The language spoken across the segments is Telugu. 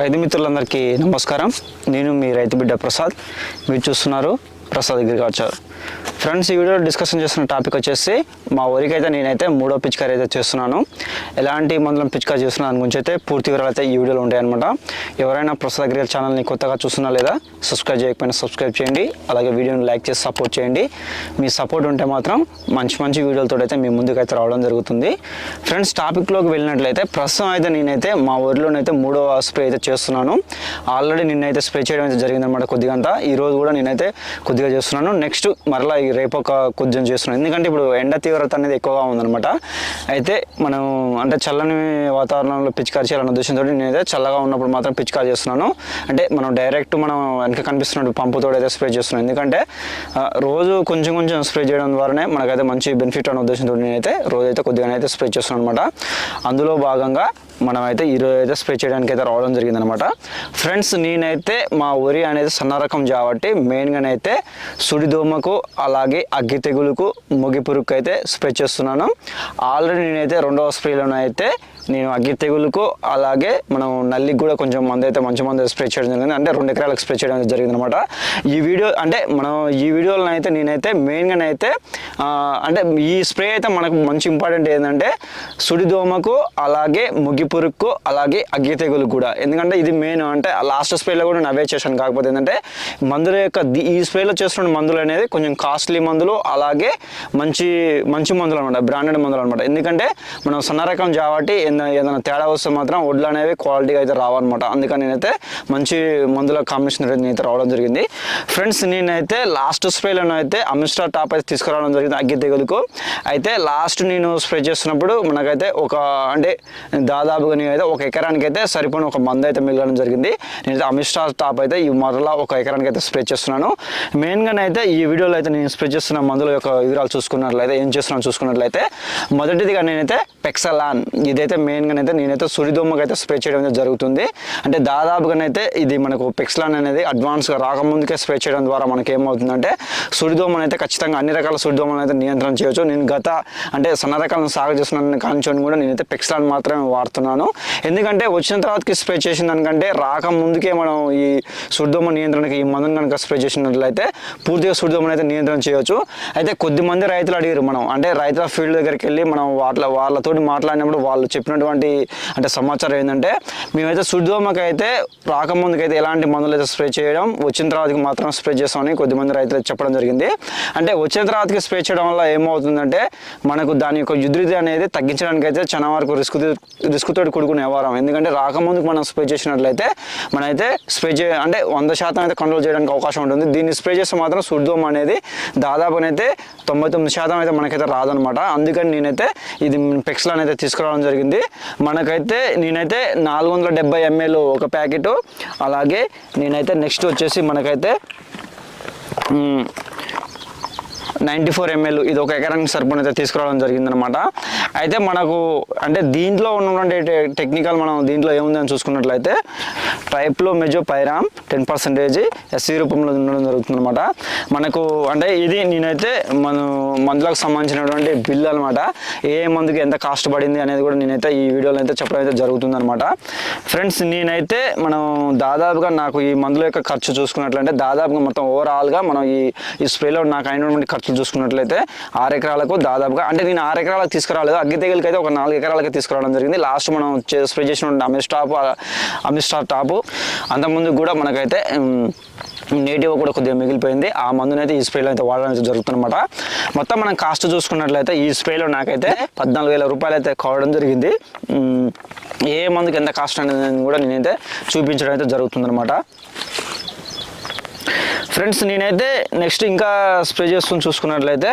రైతు మిత్రులందరికీ నమస్కారం. నేను మీ రైతు బిడ్డ ప్రసాద్. మీరు చూస్తున్నారు ప్రసాద్ అగ్రికల్చర్. ఫ్రెండ్స్ ఈ వీడియోలో డిస్కషన్ చేస్తున్న టాపిక్ వచ్చేసి మా ఊరికి అయితే నేనైతే మూడో పిచికారీ అయితే చేస్తున్నాను. ఎలాంటి మందులను పిచికారీ చేస్తున్నా దాని గురించి అయితే పూర్తి వివరాలు అయితే ఈ వీడియోలో ఉంటాయన్నమాట. ఎవరైనా ప్రసాద్ అగ్రికల్చర్ ఛానల్ని కొత్తగా చూస్తున్నా లేదా సబ్స్క్రైబ్ చేయకపోయినా సబ్స్క్రైబ్ చేయండి. అలాగే వీడియోని లైక్ చేసి సపోర్ట్ చేయండి. మీ సపోర్ట్ ఉంటే మాత్రం మంచి మంచి వీడియోలతో అయితే మీ ముందుకు అయితే రావడం జరుగుతుంది. ఫ్రెండ్స్ టాపిక్లోకి వెళ్ళినట్లయితే ప్రస్తుతం అయితే నేనైతే మా ఊరిలోనైతే మూడో స్ప్రే అయితే చేస్తున్నాను. ఆల్రెడీ నిన్నైతే స్ప్రే చేయడం అయితే జరిగిందనమాట కొద్దిగా అంతా ఈ రోజు కూడా నేనైతే కొద్దిగా చేస్తున్నాను. నెక్స్ట్ మరలా ఈ రేపు ఒక కొంచెం చేస్తున్నాం. ఎందుకంటే ఇప్పుడు ఎండ తీవ్రత అనేది ఎక్కువగా ఉందనమాట అయితే మనం అంటే చల్లని వాతావరణంలో పిచికారి చేయాలన్న ఉద్దేశంతో నేనైతే చల్లగా ఉన్నప్పుడు మాత్రం పిచికారి చేస్తున్నాను. అంటే మనం డైరెక్ట్ మనం వెనక కనిపిస్తున్నట్టు పంపుతో అయితే స్ప్రే చేస్తున్నాను ఎందుకంటే రోజు కొంచెం కొంచెం స్ప్రే చేయడం ద్వారానే మనకైతే మంచి బెనిఫిట్ అనే ఉద్దేశంతో నేనైతే రోజైతే కొద్దిగానైతే అయితే స్ప్రే చేస్తున్నాను అనమాట అందులో భాగంగా మనమైతే ఈరోజు అయితే స్ప్రే చేయడానికి అయితే రావడం జరిగిందనమాట ఫ్రెండ్స్ నేనైతే మా వరి అనేది సన్న రకం కాబట్టి మెయిన్గానైతే సుడిదోమకు అలాగే అగ్గి తెగులుకు ముగి పురుగుకు అయితే స్ప్రే చేస్తున్నాను. ఆల్రెడీ నేనైతే రెండవ స్ప్రేలోనైతే నేను అగ్గి తెగులుకు అలాగే మనం నల్లికి కూడా కొంచెం మంది అయితే మంచి మంది స్ప్రే చేయడం జరిగింది. అంటే రెండు ఎకరాలకు స్ప్రే చేయడం జరిగింది అనమాట ఈ వీడియో అంటే మనం ఈ వీడియోలో అయితే నేనైతే మెయిన్గానైతే అయితే అంటే ఈ స్ప్రే అయితే మనకు మంచి ఇంపార్టెంట్ ఏంటంటే సుడిదోమకు అలాగే ముగ్గి పురుగుకు అలాగే అగ్గి తెగులు కూడా. ఎందుకంటే ఇది మెయిన్ అంటే లాస్ట్ స్ప్రేలో కూడా నేను అవే చేశాను. కాకపోతే ఏంటంటే మందుల యొక్క ఈ స్ప్రేలో చేస్తున్న మందులు అనేది కొంచెం కాస్ట్లీ మందులు అలాగే మంచి మంచి మందులు అనమాట బ్రాండెడ్ మందులు అనమాట. ఎందుకంటే మనం సన్న రకం కాబట్టి ఏదైనా ఏదైనా తేడా వస్తే మాత్రం వడ్లు అనేవి క్వాలిటీగా అయితే రావన్నమాట. అందుకని నేనైతే మంచి మందుల కాంబినేషన్ అయితే రావడం జరిగింది. ఫ్రెండ్స్ నేనైతే లాస్ట్ స్ప్రేలను అయితే అమిస్టా టాప్ అయితే తీసుకురావడం జరిగింది అగ్గి తెగులుకు. అయితే లాస్ట్ నేను స్ప్రే చేస్తున్నప్పుడు మనకైతే ఒక అంటే దాదాపుగా నేనైతే ఒక ఎకరానికి అయితే సరిపోయిన ఒక మందు అయితే మిగలడం జరిగింది. నేనైతే అమిస్టా టాప్ అయితే ఈ మరలా ఒక ఎకరానికి అయితే స్ప్రే చేస్తున్నాను మెయిన్గానైతే అయితే ఈ వీడియోలో అయితే నేను స్ప్రే చేస్తున్న మందుల యొక్క వివరాలు చూసుకున్నట్లయితే ఏం చేస్తున్నాను చూసుకున్నట్లయితే మొదటిదిగా నేనైతే పెక్సలాన్ ఇదైతే మెయిన్గా అయితే నేనైతే సుడిదొమ్మకి అయితే స్ప్రే చేయడం అయితే జరుగుతుంది. అంటే దాదాపుగానైతే ఇది మనకు పెక్సలాన్ అనేది అడ్వాన్స్గా రాకముందుకే స్ప్రే చేయడం ద్వారా మనకి ఏమవుతుందంటే సుడిదోమను అయితే ఖచ్చితంగా అన్ని రకాల సుడిదోమలను అయితే నియంత్రణ చేయొచ్చు. నేను గత అంటే సన్న రకాలను సాగు చేస్తున్నాను కానించుకొని కూడా నేనైతే పెక్సలాన్ మాత్రమే వాడుతున్నాను. ఎందుకంటే వచ్చిన తర్వాతకి స్ప్రే చేసిన దానికంటే రాకముందుకే మనం ఈ సుడిదోమ నియంత్రణకి ఈ మందును కనుక స్ప్రే చేసినట్లయితే పూర్తిగా సుడిదోమను అయితే నియంత్రణ చేయొచ్చు. అయితే కొద్ది మంది రైతులు అడిగారు మనం. అంటే రైతుల ఫీల్డ్ దగ్గరికి వెళ్ళి మనం వాళ్ళ వాళ్ళతోటి మాట్లాడినప్పుడు వాళ్ళు చెప్పిన చెప్పినటువంటి అంటే సమాచారం ఏంటంటే మేమైతే సుడిదోమకి అయితే రాకముందుకైతే ఎలాంటి మందులు అయితే స్ప్రే చేయడం వచ్చిన తర్వాతకి మాత్రం స్ప్రే చేస్తామని కొద్దిమంది రైతులు అయితే చెప్పడం జరిగింది. అంటే వచ్చిన తర్వాతకి స్ప్రే చేయడం వల్ల ఏమవుతుందంటే మనకు దాని యొక్క ఉధృతి అనేది తగ్గించడానికి అయితే చాలా వరకు రిస్క్ రిస్క్ తోటి కూడుకునే వ్యవహారం. ఎందుకంటే రాకముందుకు మనం స్ప్రే చేసినట్లయితే మనైతే స్ప్రే చే అంటే వంద శాతం అయితే కంట్రోల్ చేయడానికి అవకాశం ఉంటుంది. దీన్ని స్ప్రే చేస్తే మాత్రం సుడ్దోమ అనేది దాదాపునైతే తొంభై తొమ్మిది శాతం అయితే మనకైతే రాదనమాట. అందుకని నేనైతే ఇది పెక్స్లో అయితే తీసుకురావడం జరిగింది. మనకైతే నేనైతే నాలుగు వందల డెబ్బై ఎంఏలు ఒక ప్యాకెట్. అలాగే నేనైతే నెక్స్ట్ వచ్చేసి మనకైతే నైంటీ ఫోర్ ఎంఎల్ ఇది ఒక ఎకరానికి సరిపడిన అయితే తీసుకురావడం జరిగిందనమాట అయితే మనకు అంటే దీంట్లో ఉన్నటువంటి టెక్నికల్ మనం దీంట్లో ఏముంది అని చూసుకున్నట్లయితే టైప్లో మెజో పైరామ్ టెన్ పర్సెంటేజ్ ఎస్సీ రూపంలో ఉండడం జరుగుతుందన్నమాట. మనకు అంటే ఇది నేనైతే మన మందులకు సంబంధించినటువంటి బిల్ అనమాట ఏ మందుకి ఎంత కాస్ట్ పడింది అనేది కూడా నేనైతే ఈ వీడియోలో అయితే చెప్పడం అయితే జరుగుతుందనమాట ఫ్రెండ్స్ నేనైతే మనం దాదాపుగా నాకు ఈ మందుల యొక్క ఖర్చు చూసుకున్నట్లయితే దాదాపుగా మొత్తం ఓవరాల్గా మనం ఈ ఈ స్ప్రేలో నాకు అయినటువంటి ఖర్చులు చూసుకున్నట్లయితే ఆరు ఎకరాలకు దాదాపుగా అంటే నేను ఆరు ఎకరాలకు తీసుకురాలేదు. అగ్గి తెగులకి అయితే ఒక నాలుగు ఎకరాలకి తీసుకురావడం జరిగింది. లాస్ట్ మనం స్ప్రే చేసిన అమిస్టాప్ అమిస్టార్ టాపు. అంతకుముందు కూడా మనకైతే నేటివ్ కూడా కొద్దిగా మిగిలిపోయింది. ఆ మందునైతే ఈ స్ప్రేలో అయితే వాడడం అయితే జరుగుతుందన్నమాట. మొత్తం మనం కాస్ట్ చూసుకున్నట్లయితే ఈ స్ప్రేలో నాకైతే పద్నాలుగు వేల రూపాయలు అయితే కావడం జరిగింది. ఏ మందుకు ఎంత కాస్ట్ అనేది కూడా నేనైతే చూపించడం అయితే జరుగుతుందన్నమాట. ఫ్రెండ్స్ నేనైతే నెక్స్ట్ ఇంకా స్ప్రే చేసుకుని చూసుకున్నట్లయితే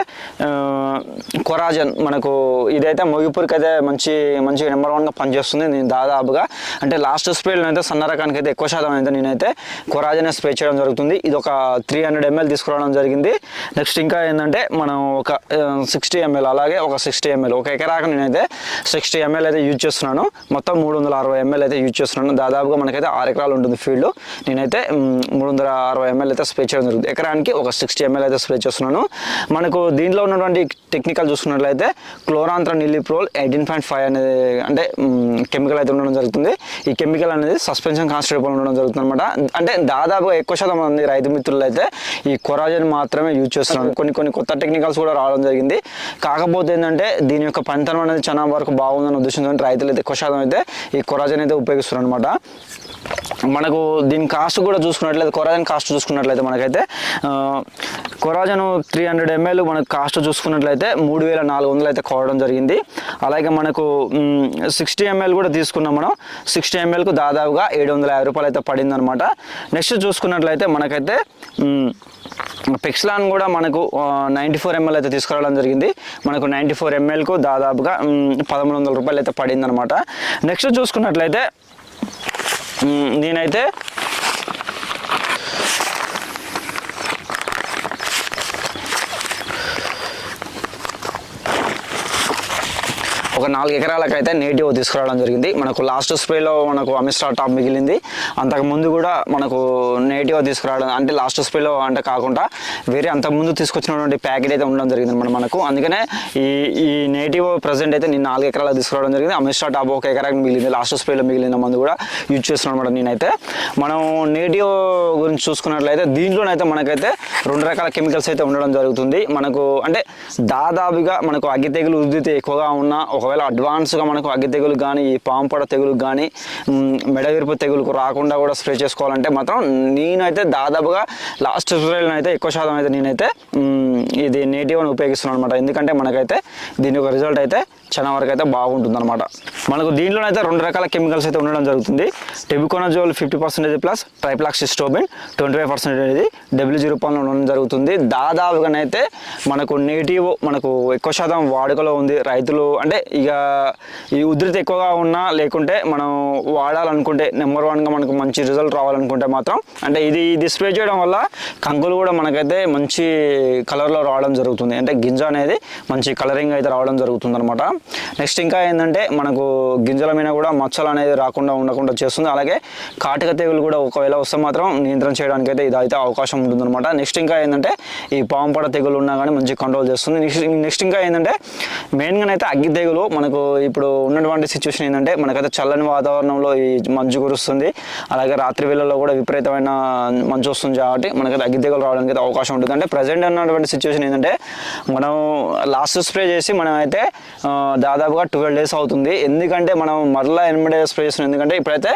కొరాజన్ మనకు ఇదైతే మొగిపూర్కి అయితే మంచి మంచి నెంబర్ వన్గా పనిచేస్తుంది నేను దాదాపుగా. అంటే లాస్ట్ స్ప్రేలో అయితే సన్న రకానికి అయితే ఎక్కువ శాతం అయితే నేనైతే కొరాజన్ స్ప్రే చేయడం జరుగుతుంది. ఇది ఒక త్రీ హండ్రెడ్ ఎంఎల్ తీసుకురావడం జరిగింది. నెక్స్ట్ ఇంకా ఏంటంటే మనం ఒక సిక్స్టీ ఎంఎల్ అలాగే ఒక సిక్స్టీ ఎంఎల్ ఒక ఎకరాకు నేనైతే సిక్స్టీ ఎంఎల్ అయితే యూజ్ చేస్తున్నాను. మొత్తం మూడు వందల అరవై ఎంఎల్ అయితే యూజ్ చేస్తున్నాను. దాదాపుగా మనకైతే ఆరు ఎకరాలు ఉంటుంది ఫీల్డ్. నేనైతే మూడు వందల అరవై ఎంఎల్ అయితే స్ప్రే చేయడం జరుగుతుంది. ఎకరానికి ఒక సిక్స్టీ ఎంఎల్ అయితే స్ప్రే చేస్తున్నాను. మనకు దీంట్లో ఉన్నటువంటి టెక్నికల్ చూసుకున్నట్లయితే chlorantraniliprole eighteen point five అనేది అంటే కెమికల్ అయితే ఉండడం జరుగుతుంది. ఈ కెమికల్ అనేది సస్పెన్షన్ కాన్స్టేబుల్ ఉండడం జరుగుతుంది అనమాట అంటే దాదాపుగా ఎక్కువ శాతం మంది రైతు మిత్రులు అయితే ఈ కొరాజన్ మాత్రమే యూజ్ చేస్తున్నారు. కొన్ని కొన్ని కొత్త టెక్నికల్స్ కూడా రావడం జరిగింది. కాకపోతే ఏంటంటే దీని యొక్క పనితనం అనేది చాలా వరకు బాగుందని ఉద్దేశంతో రైతులు అయితే ఎక్కువ శాతం అయితే ఈ కొరాజన్ అయితే ఉపయోగిస్తున్నారు అనమాట మనకు దీని కాస్ట్ కూడా చూసుకున్నట్లయితే కొరాజన్ కాస్ట్ చూసుకున్నట్లయితే మనకైతే కొరాజను త్రీ హండ్రెడ్ ఎంఎల్ మనకు కాస్ట్ చూసుకున్నట్లయితే మూడు వేల నాలుగు వందలు అయితే కోవడం జరిగింది. అలాగే మనకు సిక్స్టీ ఎంఎల్ కూడా తీసుకున్నాం మనం. సిక్స్టీ ఎంఎల్కు దాదాపుగా ఏడు వందల యాభై రూపాయలు అయితే పడింది అనమాట నెక్స్ట్ చూసుకున్నట్లయితే మనకైతే మ్, పెక్స్లాన్ కూడా మనకు నైంటీ ఫోర్ ఎంఎల్ అయితే తీసుకురావడం జరిగింది. మనకు నైంటీ ఫోర్ ఎంఎల్కు దాదాపుగా పదమూడు వందల రూపాయలు అయితే పడింది అనమాట నెక్స్ట్ చూసుకున్నట్లయితే నేనైతే ఒక నాలుగు ఎకరాలకైతే నేటివ్ తీసుకురావడం జరిగింది. మనకు లాస్ట్ స్ప్రేలో మనకు అమిస్టా టాప్ మిగిలింది. అంతకు ముందు కూడా మనకు నేటివ్ తీసుకురావడం అంటే లాస్ట్ స్ప్రేలో అంటే కాకుండా వేరే అంతకుముందు తీసుకొచ్చినటువంటి ప్యాకెట్ అయితే ఉండడం జరిగింది అనమాట మనకు. అందుకనే ఈ ఈ నేటివ్ ప్రజెంట్ అయితే నేను నాలుగు ఎకరాలకు తీసుకురావడం జరిగింది. అమిస్టా టాప్ ఒక ఎకరాకి మిగిలింది. లాస్ట్ స్ప్రేలో మిగిలిన మందు కూడా యూజ్ చేస్తున్నాను అనమాట నేనైతే. మనం నేటివ్ గురించి చూసుకున్నట్లయితే దీంట్లోనైతే మనకైతే రెండు రకాల కెమికల్స్ అయితే ఉండడం జరుగుతుంది. మనకు అంటే దాదాపుగా మనకు అగ్గి తెగులు ఉధృతి ఎక్కువగా ఉన్న ఒక ఒకవేళ అడ్వాన్స్గా మనకు అగ్గి తెగులు కానీ ఈ పాంపడ తెగులు కానీ మెడవిరుపు తెగులుకు రాకుండా కూడా స్ప్రే చేసుకోవాలంటే మాత్రం నేనైతే దాదాపుగా లాస్ట్ స్ప్రేలో అయితే ఎక్కువ శాతం అయితే నేనైతే ఇది నేటివ్ అని ఉపయోగిస్తున్నాను అనమాట ఎందుకంటే మనకైతే దీని యొక్క రిజల్ట్ అయితే చాలా వరకు అయితే బాగుంటుంది అనమాట మనకు దీంట్లోనైతే రెండు రకాల కెమికల్స్ అయితే ఉండడం జరుగుతుంది. Tebuconazole fifty percentage plus trifloxystrobin twenty five percentage W రూపంలో ఉండడం జరుగుతుంది. దాదాపుగానైతే మనకు నేటివ్ మనకు ఎక్కువ శాతం వాడుకలో ఉంది రైతులు. అంటే ఇక ఈ ఉధృతి ఎక్కువగా ఉన్నా లేకుంటే మనం వాడాలనుకుంటే నెంబర్ వన్గా మనకు మంచి రిజల్ట్ రావాలనుకుంటే మాత్రం అంటే ఇది ఇది స్ప్రే చేయడం వల్ల కంకులు కూడా మనకైతే మంచి కలర్లో రావడం జరుగుతుంది. అంటే గింజ అనేది మంచి కలరింగ్ అయితే రావడం జరుగుతుంది అనమాట నెక్స్ట్ ఇంకా ఏంటంటే మనకు గింజల మీద కూడా మచ్చలు అనేది రాకుండా ఉండకుండా చేస్తుంది. అలాగే కాటిక తెగులు కూడా ఒకవేళ వస్తే మాత్రం నియంత్రణ చేయడానికి అయితే ఇది అయితే అవకాశం ఉంటుందన్నమాట. నెక్స్ట్ ఇంకా ఏంటంటే ఈ పాంపడ తెగులు ఉన్నా కానీ మంచి కంట్రోల్ చేస్తుంది. నెక్స్ట్ నెక్స్ట్ ఇంకా ఏంటంటే మెయిన్గా అయితే అగ్గి తెగులు మనకు ఇప్పుడు ఉన్నటువంటి సిచ్యువేషన్ ఏంటంటే మనకైతే చల్లని వాతావరణంలో ఈ మంచు కురుస్తుంది. అలాగే రాత్రి వేళల్లో కూడా విపరీతమైన మంచు వస్తుంది కాబట్టి మనకైతే అగ్గి తెగులు రావడానికి అయితే అవకాశం ఉంటుంది. అంటే ప్రజెంట్ ఉన్నటువంటి సిచ్యువేషన్ ఏంటంటే మనం లాస్ట్ స్ప్రే చేసి మనం అయితే దాదాపుగా ట్వెల్వ్ డేస్ అవుతుంది. ఎందుకంటే మనం మరలా ఎనిమిడే డేస్ స్ప్రే చేస్తున్నాం ఎందుకంటే ఇప్పుడైతే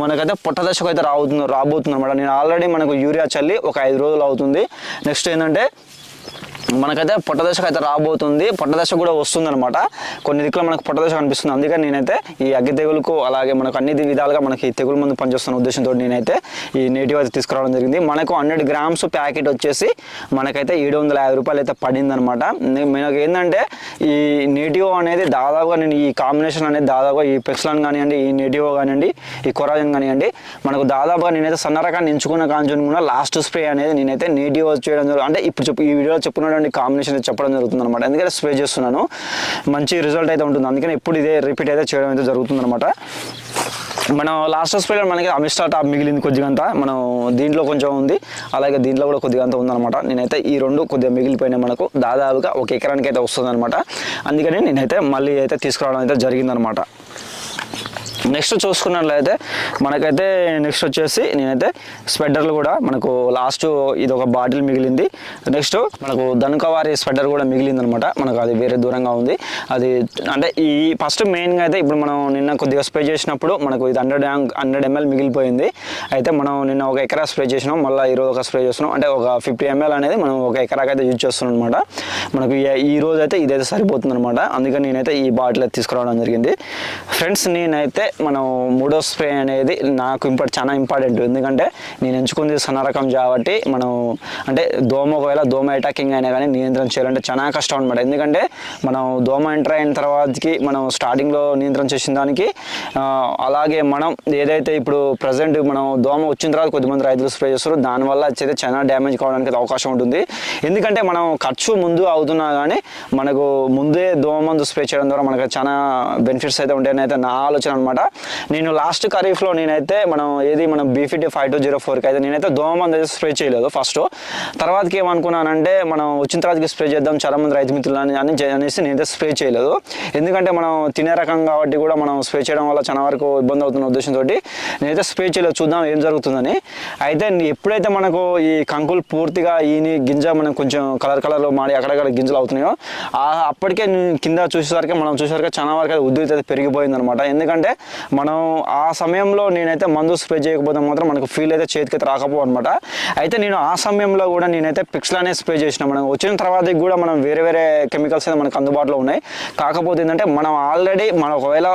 మనకైతే పొట్ట దశకు అయితే రాబోతుంది రాబోతుంది అనమాట నేను ఆల్రెడీ మనకు యూరియా చల్లి ఒక ఐదు రోజులు అవుతుంది. నెక్స్ట్ ఏంటంటే మనకైతే పొట్టదశకు అయితే రాబోతుంది. పొట్టదశ కూడా వస్తుంది అనమాట కొన్ని దిక్కులు మనకు పొట్టదశ కనిపిస్తుంది. అందుకని నేనైతే ఈ అగ్గి తెగులకు అలాగే మనకు అన్ని విధాలుగా మనకి ఈ తెగులు మందు పనిచేస్తున్న ఉద్దేశంతో నేనైతే ఈ నేటివ్ అయితే తీసుకురావడం జరిగింది. మనకు హండ్రెడ్ గ్రామ్స్ ప్యాకెట్ వచ్చేసి మనకైతే ఏడు వందల యాభై రూపాయలు అయితే పడింది అనమాట మనకు ఏంటంటే ఈ నేటివ్ అనేది దాదాపుగా నేను ఈ కాంబినేషన్ అనేది దాదాపుగా ఈ పెక్స్లాన్ కానివ్వండి ఈ నేటివ్ కానివ్వండి ఈ కొరాజన్ కానివ్వండి మనకు దాదాపుగా నేనైతే సన్న రకాన్ని ఎంచుకున్న కాంచుని కూడా లాస్ట్ స్ప్రే అనేది నేనైతే నేటివ్ చేయడం అంటే ఇప్పుడు చెప్పు ఈ వీడియోలో చెప్పుకున్నటువంటి కాంబినేషన్ చెప్పడం జరుగుతుంది అనమాట ఎందుకంటే స్ప్రే చేస్తున్నాను. మంచి రిజల్ట్ అయితే ఉంటుంది. అందుకని ఎప్పుడు ఇదే రిపీట్ అయితే చేయడం అయితే జరుగుతుంది అనమాట మనం లాస్ట్ స్ప్రేలో మనకి అమిస్టా టాప్ మిగిలింది కొద్దిగా మనం దీంట్లో కొంచెం ఉంది. అలాగే దీంట్లో కూడా కొద్దిగా అంత ఉందన్నమాట. నేనైతే ఈ రెండు కొద్దిగా మిగిలిపోయినాయి మనకు. దాదాపుగా ఒక ఎకరానికి అయితే వస్తుంది అనమాట అందుకని నేనైతే మళ్ళీ అయితే తీసుకురావడం అయితే జరిగిందనమాట నెక్స్ట్ చూసుకున్నట్లయితే మనకైతే నెక్స్ట్ వచ్చేసి నేనైతే స్వెటర్లు కూడా మనకు లాస్ట్ ఇది ఒక బాటిల్ మిగిలింది. నెక్స్ట్ మనకు ధనుకవారి స్వెటర్ కూడా మిగిలింది అనమాట మనకు అది వేరే దూరంగా ఉంది. అది అంటే ఈ ఫస్ట్ మెయిన్గా అయితే ఇప్పుడు మనం నిన్న కొద్దిగా స్ప్రే చేసినప్పుడు మనకు ఇది హండ్రెడ్ హండ్రెడ్ ఎంఎల్ మిగిలిపోయింది. అయితే మనం నిన్న ఒక ఎకరా స్ప్రే చేసినాం. మళ్ళీ ఈరోజు ఒక స్ప్రే చేస్తున్నాం. అంటే ఒక ఫిఫ్టీ ఎంఎల్ అనేది మనం ఒక ఎకరాకి అయితే యూజ్ చేస్తున్నాం అనమాట మనకు ఈ- ఈ రోజు అయితే ఇదైతే సరిపోతుంది అనమాట అందుకని నేనైతే ఈ బాటిల్ అయితే తీసుకురావడం జరిగింది. ఫ్రెండ్స్ నేనైతే మనం మూడో స్ప్రే అనేది నాకు ఇంపార్ట్ చాలా ఇంపార్టెంట్. ఎందుకంటే నేను ఎంచుకుంది సన్న రకం కాబట్టి మనం అంటే దోమ ఒకవేళ దోమ అటాకింగ్ అయినా కానీ నియంత్రణ చేయాలంటే చాలా కష్టం అనమాట ఎందుకంటే మనం దోమ ఎంటర్ అయిన తర్వాతకి మనం స్టార్టింగ్లో నియంత్రణ చేసిన దానికి అలాగే మనం ఏదైతే ఇప్పుడు ప్రజెంట్ మనం దోమ వచ్చిన తర్వాత కొద్దిమంది రైతులు స్ప్రే చేస్తారు దానివల్ల వచ్చేది చాలా డ్యామేజ్ కావడానికి అవకాశం ఉంటుంది. ఎందుకంటే మనం ఖర్చు ముందు అవుతున్నా కానీ మనకు ముందే దోమ మందు స్ప్రే చేయడం ద్వారా మనకు చాలా బెనిఫిట్స్ అయితే ఉంటాయని అయితే నా ఆలోచన అనమాట నేను లాస్ట్ ఖరీఫ్లో నేనైతే మనం ఏది మనం బీఫిటీ ఫైవ్ టూ జీరో ఫోర్కి అయితే నేనైతే దోమ అయితే స్ప్రే చేయలేదు ఫస్ట్ తర్వాతకి ఏమనుకున్నానంటే మనం వచ్చిన తర్వాతకి స్ప్రే చేద్దాం చాలా మంది రైతు మిత్రులు అని అని అనేసి నేనైతే స్ప్రే చేయలేదు. ఎందుకంటే మనం తినే రకం కాబట్టి కూడా మనం స్ప్రే చేయడం వల్ల చాలా వరకు ఇబ్బంది అవుతున్న ఉద్దేశంతో నేనైతే స్ప్రే చేయలేదు. చూద్దాం ఏం జరుగుతుందని. అయితే ఎప్పుడైతే మనకు ఈ కంకులు పూర్తిగా ఈ గింజ మనం కొంచెం కలర్ కలర్లో మాడి అక్కడక్కడ గింజలు అవుతున్నాయో అప్పటికే నేను కింద చూసేసరికి మనం చూసేసరికి చాలా వరకు అది అయితే పెరిగిపోయింది అనమాట ఎందుకంటే మనం ఆ సమయంలో నేనైతే మందు స్ప్రే చేయకపోతే మాత్రం మనకు ఫీల్ అయితే చేతికి అయితే రాకపో అనమాట అయితే నేను ఆ సమయంలో కూడా నేనైతే పిక్స్లానే స్ప్రే చేసిన మనం వచ్చిన తర్వాత కూడా మనం వేరే వేరే కెమికల్స్ అయితే మనకు అందుబాటులో ఉన్నాయి. కాకపోతే ఏంటంటే మనం ఆల్రెడీ మనం ఒకవేళ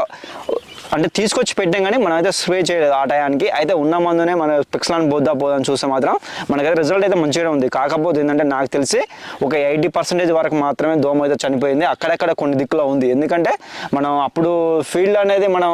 అంటే తీసుకొచ్చి పెట్టాం కానీ మనం అయితే స్ప్రే చేయలేదు ఆ టయానికి. అయితే ఉన్న మందునే మన పిక్స్లాన్ పోద్దా పోదని చూస్తే మాత్రం మనకైతే రిజల్ట్ అయితే మంచిగా ఉంది. కాకపోతే ఏంటంటే నాకు తెలిసి ఒక ఎయిటీ పర్సెంటేజ్ వరకు మాత్రమే దోమ అయితే చనిపోయింది. అక్కడక్కడ కొన్ని దిక్కులో ఉంది. ఎందుకంటే మనం అప్పుడు ఫీల్డ్ అనేది మనం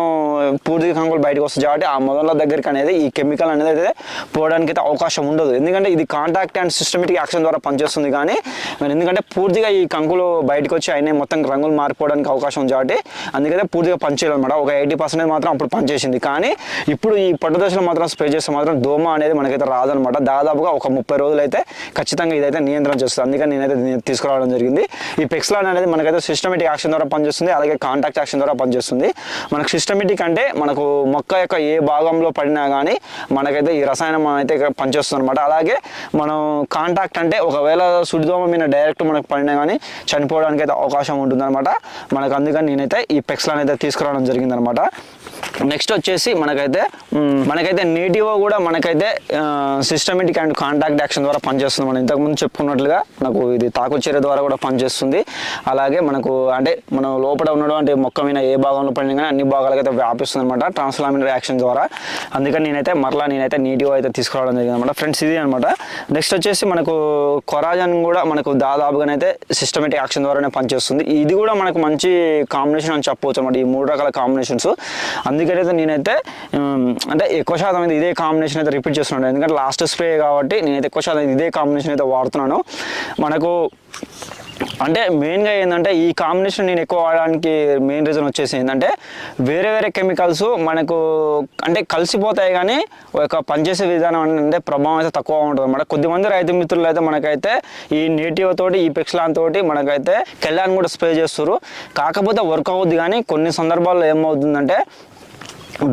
పూర్తిగా కంకులు బయటకు వస్తుంది కాబట్టి ఆ మొదల దగ్గరికి అనేది ఈ కెమికల్ అనేది అయితే పోవడానికి అయితే అవకాశం ఉండదు. ఎందుకంటే ఇది కాంటాక్ట్ అండ్ సిస్టమేటిక్ యాక్షన్ ద్వారా పనిచేస్తుంది కానీ మరి ఎందుకంటే పూర్తిగా ఈ కంకులు బయటకు వచ్చి అయినా మొత్తం రంగులు మారిపోవడానికి అవకాశం ఉంది కాబట్టి అందుకైతే పూర్తిగా పనిచేయాలన్నమాట ఒక ఎయిటీ పర్సెంటేజ్ మాత్రం అప్పుడు పనిచేసింది కానీ ఇప్పుడు ఈ పట్టు దశలో మాత్రం స్ప్రే చేస్తే మాత్రం దోమ అనేది మనకైతే రాదనమాట దాదాపుగా ఒక ముప్పై రోజులు అయితే ఖచ్చితంగా ఇదైతే నియంత్రణ చేస్తుంది. అందుకని నేనైతే తీసుకురావడం జరిగింది. ఈ పెక్స్లాన్ అనేది మనకైతే సిస్టమేటిక్ యాక్షన్ ద్వారా పనిచేస్తుంది అలాగే కాంటాక్ట్ యాక్షన్ ద్వారా పనిచేస్తుంది మనకు సిస్టమేటిక్ అంటే మనకు మొక్క యొక్క ఏ భాగంలో పడినా కానీ మనకైతే ఈ రసాయనం అయితే పనిచేస్తుంది అనమాట అలాగే మనం కాంటాక్ట్ అంటే ఒకవేళ సుడిదోమ మీద డైరెక్ట్ మనకు పడినా కానీ చనిపోవడానికి అయితే అవకాశం ఉంటుంది అనమాట మనకు అందుకని నేనైతే ఈ పెక్స్లాన్ అయితే తీసుకురావడం జరిగిందనమాట నెక్స్ట్ వచ్చేసి మనకైతే మనకైతే నేటివో కూడా మనకైతే సిస్టమేటిక్ అండ్ కాంటాక్ట్ యాక్షన్ ద్వారా పనిచేస్తుంది. మనం ఇంతకుముందు చెప్పుకున్నట్లుగా మనకు ఇది తాకు చర్య ద్వారా కూడా పనిచేస్తుంది. అలాగే మనకు అంటే మనం లోపల ఉన్నటువంటి మొక్క మీద ఏ భాగంలో పడినా కానీ అన్ని భాగాలకైతే వ్యాపిస్తుంది అనమాట ట్రాన్స్లామినర్ యాక్షన్ ద్వారా. అందుకని నేనైతే మరలా నేనైతే నీటివో అయితే తీసుకురావడం జరిగింది అనమాట ఫ్రెండ్స్ ఇది అనమాట నెక్స్ట్ వచ్చేసి మనకు కొరాజన్ కూడా మనకు దాదాపుగానైతే సిస్టమేటిక్ యాక్షన్ ద్వారానే పనిచేస్తుంది. ఇది కూడా మనకు మంచి కాంబినేషన్ అని చెప్పవచ్చు అనమాట ఈ మూడు రకాల కాంబినేషన్స్ అందుకనైతే నేనైతే అంటే ఎక్కువ శాతం అయితే ఇదే కాంబినేషన్ అయితే రిపీట్ చేస్తున్నాను. ఎందుకంటే లాస్ట్ స్ప్రే కాబట్టి నేనైతే ఎక్కువ శాతం ఇదే కాంబినేషన్ అయితే వాడుతున్నాను. మనకు అంటే మెయిన్గా ఏంటంటే ఈ కాంబినేషన్ నేను ఎక్కువ వాడడానికి మెయిన్ రీజన్ వచ్చేసి ఏంటంటే వేరే వేరే కెమికల్స్ మనకు అంటే కలిసిపోతాయి కానీ ఒక పనిచేసే విధానం అంటే ప్రభావం అయితే తక్కువ ఉంటుంది అనమాట కొద్దిమంది రైతు మిత్రులు అయితే మనకైతే ఈ నేటివ్ తోటి ఈ పెక్స్లాన్ తోటి మనకైతే కెళ్ళాన్ని కూడా స్ప్రే చేస్తారు కాకపోతే వర్క్ అవుద్ది కానీ కొన్ని సందర్భాల్లో ఏమవుతుందంటే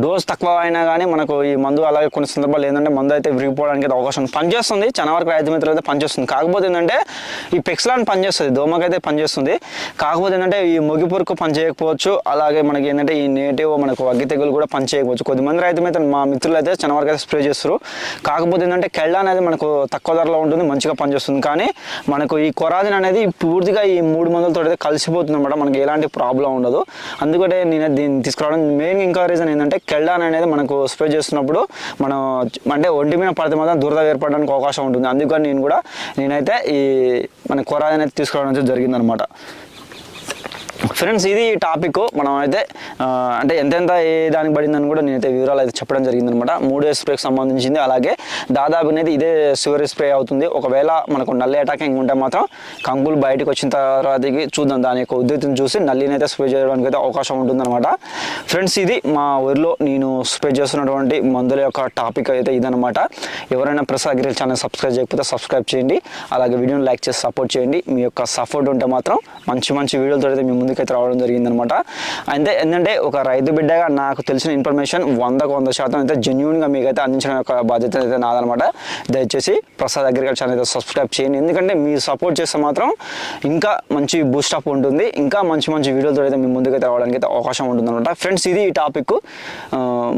డోస్ తక్కువ అయినా కానీ మనకు ఈ మందు అలాగే కొన్ని సందర్భాలు ఏంటంటే మందు అయితే విరిగిపోవడానికి అయితే అవకాశం ఉంది. పనిచేస్తుంది. చాలా వరకు రైతు మిత్రులు అయితే పనిచేస్తుంది. కాకపోతే ఏంటంటే ఈ పెక్స్లాన్ పనిచేస్తుంది. దోమకైతే పనిచేస్తుంది. కాకపోతే ఏంటంటే ఈ మొగి పురుకు పని చేయకపోవచ్చు అలాగే మనకి ఏంటంటే ఈ నేటివ్ మనకు అగ్గి తెగులు కూడా పనిచేయకపోవచ్చు. కొద్దిమంది రైతు మిత్రులు మా మిత్రులు అయితే చాలా వరకు అయితే స్ప్రే చేస్తారు. కాకపోతే ఏంటంటే కెళ్ళ అనేది మనకు తక్కువ ధరలో ఉంటుంది. మంచిగా పనిచేస్తుంది. కానీ మనకు ఈ కొరాజిన్ అనేది పూర్తిగా ఈ మూడు మందులతో అయితే కలిసిపోతుంది అనమాట మనకి ఎలాంటి ప్రాబ్లం ఉండదు. అందుకనే నేను దీన్ని తీసుకురావడం. మెయిన్ ఇంకా రీజన్ ఏంటంటే కెల్డాన్ అనేది మనకు స్ప్రే చేస్తున్నప్పుడు మనం అంటే ఒంటి మీద పడితే మాత్రం దురద ఏర్పడడానికి అవకాశం ఉంటుంది. అందుకని నేను కూడా నేనైతే ఈ మన కొరాజిన్ అనేది తీసుకురావడం జరిగిందనమాట. ఫ్రెండ్స్ ఇది టాపిక్ మనం అయితే అంటే ఎంతెంత ఏ దానికి పడిందని కూడా నేనైతే వివరాలు అయితే చెప్పడం జరిగింది అనమాట మూడే స్ప్రేకి సంబంధించింది. అలాగే దాదాపు అనేది ఇదే సివర్ స్ప్రే అవుతుంది. ఒకవేళ మనకు నల్లి అటాకింగ్ ఉంటే మాత్రం కంకులు బయటకు వచ్చిన తర్వాతకి చూద్దాం. దాని యొక్క ఉద్దేశం చూసి నల్లిని అయితే స్ప్రే చేయడానికి అయితే అవకాశం ఉంటుందన్నమాట ఫ్రెండ్స్ ఇది మా ఊరిలో నేను స్ప్రే చేస్తున్నటువంటి మందుల యొక్క టాపిక్ అయితే ఇదనమాట. ఎవరైనా ప్రసాద్ అగ్రి ఛానల్ సబ్స్క్రైబ్ చేయకపోతే సబ్స్క్రైబ్ చేయండి. అలాగే వీడియోని లైక్ చేసి సపోర్ట్ చేయండి. మీ యొక్క సపోర్ట్ ఉంటే మాత్రం మంచి మంచి వీడియోలతో అయితే మీ అయితే రావడం జరిగిందనమాట. అయితే ఏంటంటే ఒక రైతు బిడ్డగా నాకు తెలిసిన ఇన్ఫర్మేషన్ వందకు వంద శాతం అయితే జెన్యున్గా మీకైతే అందించడం యొక్క బాధ్యత అయితే నాదనమాట. దయచేసి ప్రసాద్ అగ్రికల్చర్ ఛానల్ అయితే సబ్స్క్రైబ్ చేయండి. ఎందుకంటే మీరు సపోర్ట్ చేస్తే మాత్రం ఇంకా మంచి బూస్టప్ ఉంటుంది. ఇంకా మంచి మంచి వీడియోలతో అయితే మీ ముందుకైతే రావడానికి అయితే అవకాశం ఉంటుందన్నమాట ఫ్రెండ్స్ ఇది ఈ టాపిక్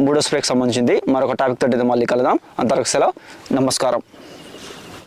మూడో స్ప్రేకి సంబంధించింది. మరొక టాపిక్ తోటి అయితే మళ్ళీ కలుద్దాం. అంతవరకు సెలవు. నమస్కారం.